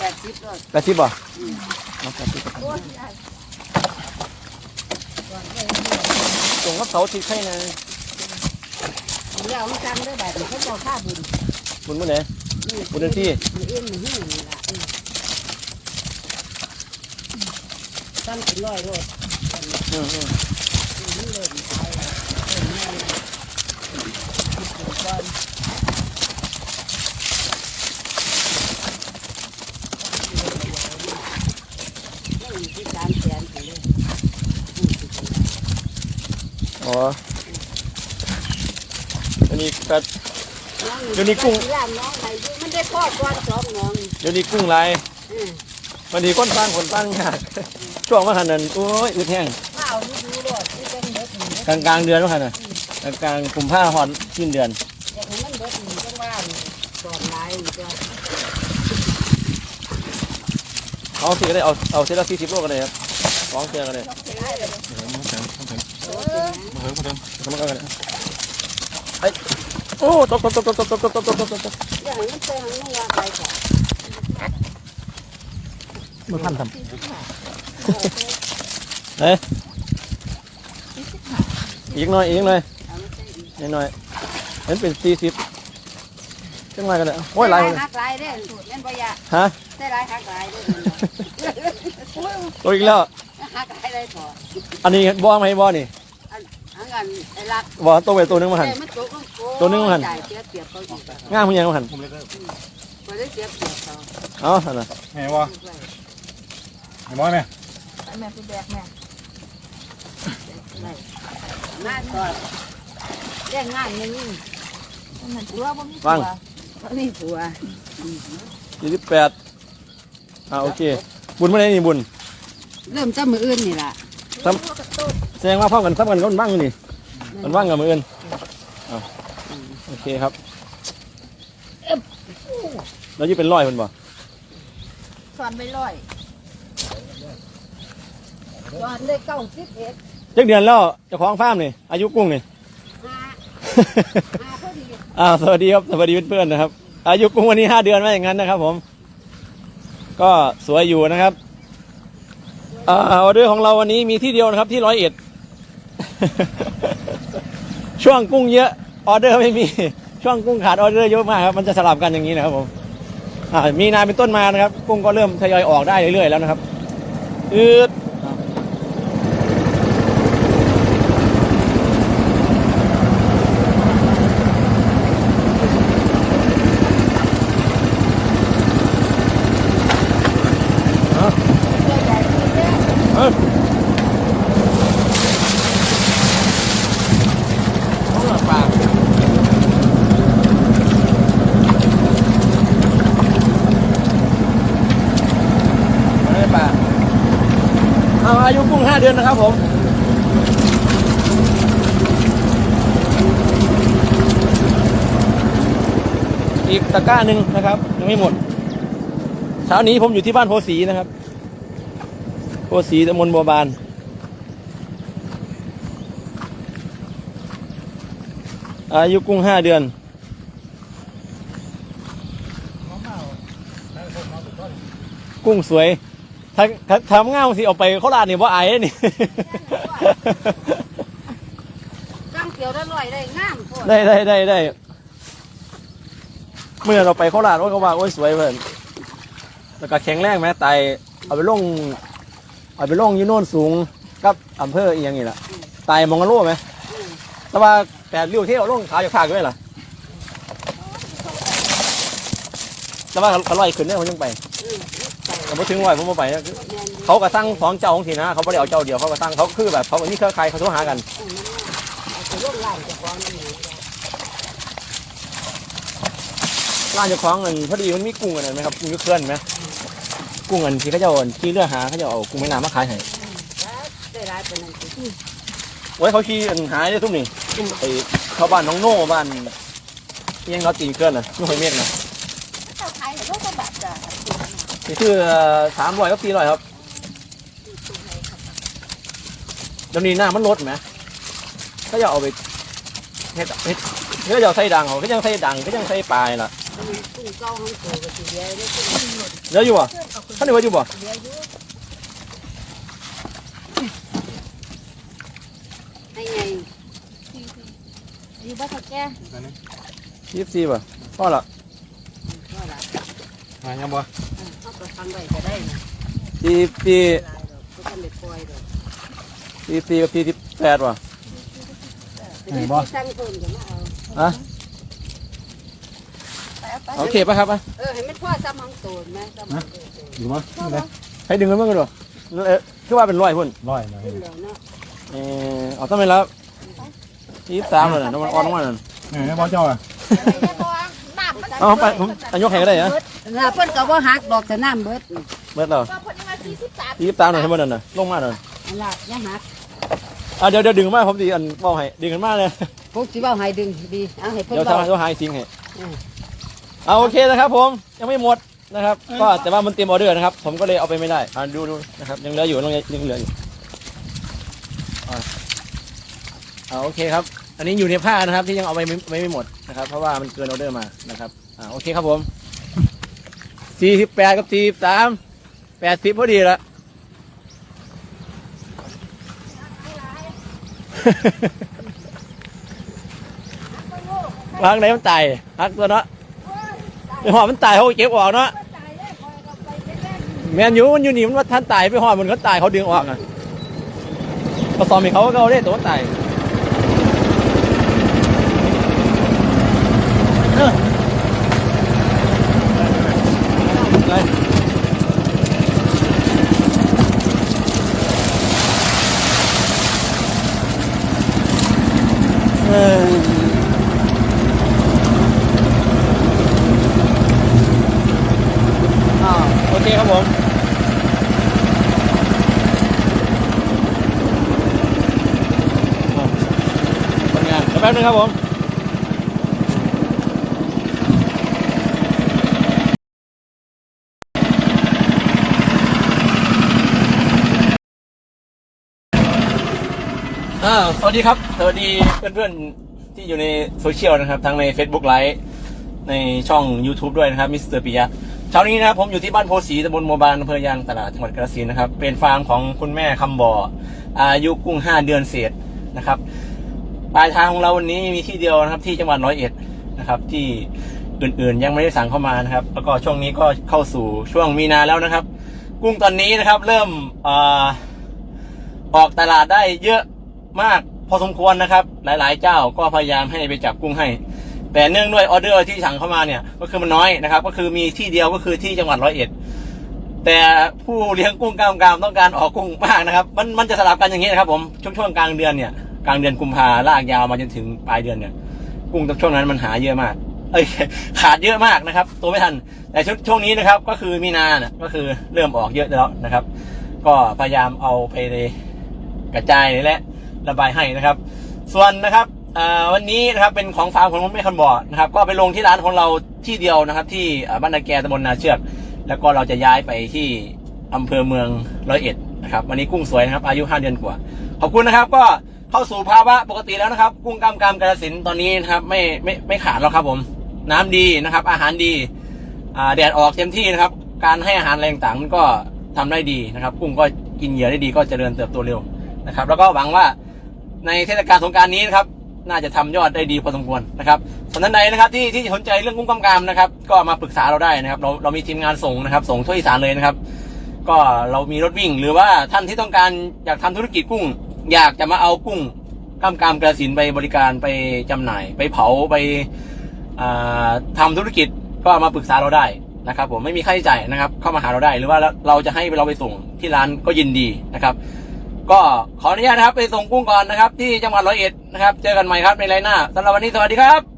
แปดสิบเลยแปดสิบบ่เอาแปดสิบส่งกับเสาทิศให้นะเดี๋ยวมันจำได้แบบเขาบอกค่าบุญบุญเมื้อไหนบุญเดือนที่ตั้งเป็นร้อยโลดอืมอืม นี่เลยตายแล้วเออแม่เลยก่อนแล้วอีกที่สามแสนไปเลย อ๋อ อันนี้ก็น้องเดี๋ยวนี้กุ้ง ย่างน้องไหนอยู่มันได้คลอดก่อนสองน้องเดี๋ยวนี้กุ้งลายอืมวันนี้ก้นตั้งคนตั้งยาก ช่วงว่าหันนั่นโอ้ยอึดแห้งข้าวนี่ดูรอดที่เป็นเด็กหนึ่งกลางกลางๆเดือนว่าหันน่ะกลางกลางๆกุมภาหอนสิ้นเดือนเด็กมันเด็กหนึ่งจังว่าสอนลายก็เอาสิก็ได้เอาเอาเซตละสี่สิบโลกันเลยครับสองเทือกันเลยได้เลยมาถึงมาถึงโอ้ย เลยไอ้โอ้ตกตกตกตกตกตกตกตกตกตกตกอย่างนี้มันเป็นหังว่าไปก่อนมือพันทำเอ้ยอีกหน่อยอีกหน่อยเอาไม่ใช่อีกนิดหน่อยเห็นเป็นสี่สิบจังไรกันเลยโอ้ยหลายเลยหักลายเด้อสูตรเล่นบ่ยาฮะใส่ลายหักลายเด้อตัวอีกแล้วหักลายได้พออันนี้บอไหมบอนี่ อันนั้นไอ้รักบอตัวไปตัวหนึงมาหันเอ้ยมันตกลงโอ้ยตัวหนึ่งมันจ่ายเสียเปรียบเขาอีกอะง่ามคุณยังมาหันบ่ได้เสียเปรียบเขาเอาหันน่ะไงวะไงบอยไหมแม่คือแบกแม่ได้ง่ายก่อนเรื่องง่ายนี่นี่มันตัวบ่มีฟังนี่ผัวสี่สิบแปดอ่าโอเค บุญเมื่อไหร่นี่บุญ เริ่มจะมืออื่นนี่ล่ะ แสดงว่าพ่อกันทับกันก็มันบ้างอยู่นี่ มันบ้างกับมืออื่นอ่าโอเคครับ แล้วยี่เป็นร้อยคนบ่สอนไปร้อยสอนได้เก้าสิบเอ็ดเจ็ดเดือนแล้วเจ้าของฟาร์มนี่ อายุกุ้งนี่หาหาพอดีอ่าสวัสดีครับสวัสดีเพื่อนๆนะครับ อายุกุ้งวันนี้ห้าเดือนไม่อย่างนั้นนะครับ ผม ก็สวยอยู่นะครับ ออเดอร์ของเราวันนี้มีที่เดียวนะครับที่ร้อยเอ็ดช่วงกุ้งเยอะออเดอร์ไม่มี ช่วงกุ้งขาดออเดอร์เยอะมากครับมันจะสลับกันอย่างนี้นะครับผมมีนาเป็นต้นมานะครับ กุ้งก็เริ่มทยอยออกได้เรื่อยๆแล้วนะครับอืดเอ้ยต้องหลับปากไม่ได้ปากเอายุกุ้งห้าเดือนนะครับผมอีกตะกร้าหนึ่งนะครับ ยังไม่หมด เช้านี้ผมอยู่ที่บ้านโพสีนะครับ โพสีตำบลบัวบาน อายุกุ้งห้าเดือน กุ้งสวย ถ้าถ้าทำง่ามสิเอาไปโคราชนี่ว่าไอ้นี่ ตั้งเกี่ยวได้ลอยได้งามพวกได้ได้ได้ได้เมื่อเราไปโคราชว่าเขาว่าโอ้ยสวยเพื่อนแล้วก็แข็งแรงไหมไตเอาไปลงเอาไปลงอยูโน่นสูงกับอำเภออีกอย่างนี้ล่ะไตมองกันโลไหมแต่ว่าแปดริ้วเที่ยวลงขาจากภาคด้วยล่ะแต่ว่าเขาลอยขึ้นเนี่ยผมยังไป แต่พอถึงไหวผมมาไปนะเขาก็ตั้งสองเจ้าของทีนะ เขาไม่ได้เอาเจ้าเดียวเขาก็ตั้งเขาคือแบบเขามีเครือข่ายเขาโทรหากันเอาไปลงไล่เจะฟ้าของนี่ร้านเจ้าของเงินพอดีมันมีกุ้งอันนั้นไหมครับกุ้งยุคเคลื่อนไหมกุ้งอันที่เขาจะเอาขี่เรือหาเขาจะเอากุ้งแม่น้ำมาขายให้ได้ร้ายเป็นนั่นสิไว้เขาขี่อันหายได้ทุกนี่ทุ่มไอ้เขาบ้านน้องโน่บ้านเอียงเราตีนเคลื่อนน่ะนุ่งหอยเมฆน่ะ เจ้าไทยเขาก็แบบจะ นี่คือสามร้อยกับสี่ร้อยครับเดี๋ยวนี้หน้ามันลดไหมเขาจะเอาไปเฮ็ดเฮ็ดเฮ็ดเดี๋ยวใส่ดังเขาก็ยังใส่ดังก็ยังใส่ปลายล่ะกุ้งเก้าห้องโตกับสีแดงนี่กุ้งหมดเดี๋ยวอยู่บ่ท่านนี่ว่าอยู่บ่เลี้ยงอยู่ให้ไงอยู่บ้านตะแก่ยี่สิบสี่บ่พ่อละก็ละมายังบ่ เอาไปฟังไว้ก็ได้นะสี่สี่ลายดอกก็ต้องไปปล่อยดอกสี่สี่กับสี่สิบแปดว่ะไปที่สั่งเพิ่มกันมาเอาอะไปเอาไปโอเคป่ะครับอะเออให้มันพ่อซ้ำห้องโตนไหมซ้ำห้องโตนอยู่มั้ยนี่เลยให้ดึงกันเมื่อกันดูเอ๊ะคือว่าเป็นร้อยพุ่นร้อยหน่อยขึ้นแล้วเนาะเออเอาต้องไปแล้วยี่สิบสามเลยนะน้ำมันอ่อนลงมาหน่อยเออบ่เจ้าอะน้ำมัน เอาไปผมอายกแข่งก็ได้นะน่ะเพิ่นก็บ่หักดอกแต่น้ำเบิดเบิดแล้วก็พอดีมาสี่สิบสามยี่สิบสามหน่อยให้มันหน่อยลงมาหน่อยอันละอย่าหักอะเดี๋ยวเดี๋ยวดึงมาผมดีอันบอกให้ดึงกันมาเลยพวกสิเว้าให้ดึงดีเอาให้เพิ่นเดี๋ยวเว้าทำเดี๋ยวหายซิงให้อืม เอาโอเคนะครับผมยังไม่หมดนะครับ ก็แต่ว่ามันเตรียมออเดอร์นะครับ ผมก็เลยเอาไปไม่ได้อ่าดูดูนะครับยังเหลืออยู่ยังยังเหลืออยู่อ่าอ่าโอเคครับ อันนี้อยู่ในผ้านะครับที่ยังเอาไปไม่ไม่ไม่หมดนะครับ เพราะว่ามันเกินออเดอร์มานะครับ อ่าโอเคครับผมสี่สิบแปดกับสี่สามแปดสิบพอดีละวางไหนมันตายฮักตัวเนาะไปหอมันตายเขาเก็บออกเนาะแมนยูมันอยู่นี่มันว่าท่านตายไปหอมันก็ตายเขาดึงออกอะก็ซ้อมให้เขาก็เอาได้ตัวตายเออไปเออ อ่าโอเคครับผมอ่าทำงานเดี๋ยวแป๊บนึงครับผมสวัสดีครับ สวัสดีเพื่อนๆ ที่อยู่ในโซเชียลนะครับ ทั้งใน Facebook ไลฟ์ในช่อง YouTube ด้วยนะครับมิสเตอร์ปิยะเช้านี้นะครับผมอยู่ที่บ้านโพสีตำบลโมบานอำเภอยางตลาดจังหวัดกระสินธุ์นะครับ เป็นฟาร์มของคุณแม่คำบ่ออายุกุ้ง 5 เดือนเศษนะครับ ปลายทางของเราวันนี้มีที่เดียวนะครับที่จังหวัดร้อยเอ็ดนะครับ ที่อื่นๆยังไม่ได้สั่งเข้ามานะครับ แล้วก็ช่วงนี้ก็เข้าสู่ช่วงมีนาแล้วนะครับ กุ้งตอนนี้นะครับ เริ่มอออกตลาดได้เยอะมากพอสมควรนะครับ หลายๆ เจ้าก็พยายามให้ไปจับกุ้งให้ แต่เนื่องด้วยออเดอร์ที่สั่งเข้ามาเนี่ย ก็คือมันน้อยนะครับ ก็คือมีที่เดียวก็คือที่จังหวัดร้อยเอ็ดแต่ผู้เลี้ยงกุ้งกล้ามกรามต้องการออกกุ้งมากนะครับ มันมันจะสลับกันอย่างนี้นะครับ ผมช่วงช่วงกลางเดือนเนี่ย กลางเดือนกุมภาลากยาวมาจนถึงปลายเดือนเนี่ยกุ้งตอนช่วงนั้นมันหาเยอะมาก เอ้ยขาดเยอะมากนะครับ ตัวไม่ทัน แต่ช่วงช่วงนี้นะครับ ก็คือมีนาเนี่ยก็คือเริ่มออกเยอะแล้วนะครับ ก็พยายามเอาไปกระจายและระบายให้นะครับ ส่วนนะครับวันนี้นะครับเป็นของฟาร์มของแม่คันบอดนะครับ ก็ไปลงที่ร้านของเราที่เดียวนะครับ ที่บ้านนาแกตำบลนาเชือก แล้วก็เราจะย้ายไปที่อำเภอเมืองร้อยเอ็ดนะครับวันนี้กุ้งสวยนะครับ อายุห้าเดือนกว่า ขอบคุณนะครับก็ เข้าสู่ภาวะปกติแล้วนะครับกุ้งกล้ามกรามกระสินตอนนี้นะครับไม่ไม่ไม่ขาดแล้วครับผม น้ำดีนะครับ อาหารดีอ่าแดดออกเต็มที่นะครับ การให้อาหารแรงต่างๆมันก็ทำได้ดีนะครับ กุ้งก็กินเหยื่อได้ดีก็เจริญเติบโตเร็วนะครับ แล้วก็หวังว่าในเทศกาลสงการนี้นะครับ น่าจะทำยอดได้ดีพอสมควรนะครับส่วนท่านใดนะครับที่ที่สนใจเรื่องกุ้งกล้ามกรามนะครับ ก็มาปรึกษาเราได้นะครับ เราเรามีทีมงานส่งนะครับ ส่งทั่วอีสานเลยนะครับ ก็เรามีรถวิ่งหรือว่าท่านที่ต้องการอยากทำธุรกิจกุ้ง อยากจะมาเอากุ้งกล้ามกรามกระสินไปบริการไปจำหน่าย ไปเผาไปทำทำธุรกิจก็มาปรึกษาเราได้นะครับ ผมไม่มีค่าใช้จ่ายนะครับ เข้ามาหาเราได้หรือว่าเราจะให้เราไปส่งที่ร้านก็ยินดีนะครับ ก็ขออนุญาตนะครับ ไปส่งกุ้งก่อนนะครับ ที่จังหวัดร้อยเอ็ดนะครับ เจอกันใหม่ครับในไลน์หน้าสำหรับวันนี้สวัสดีครับ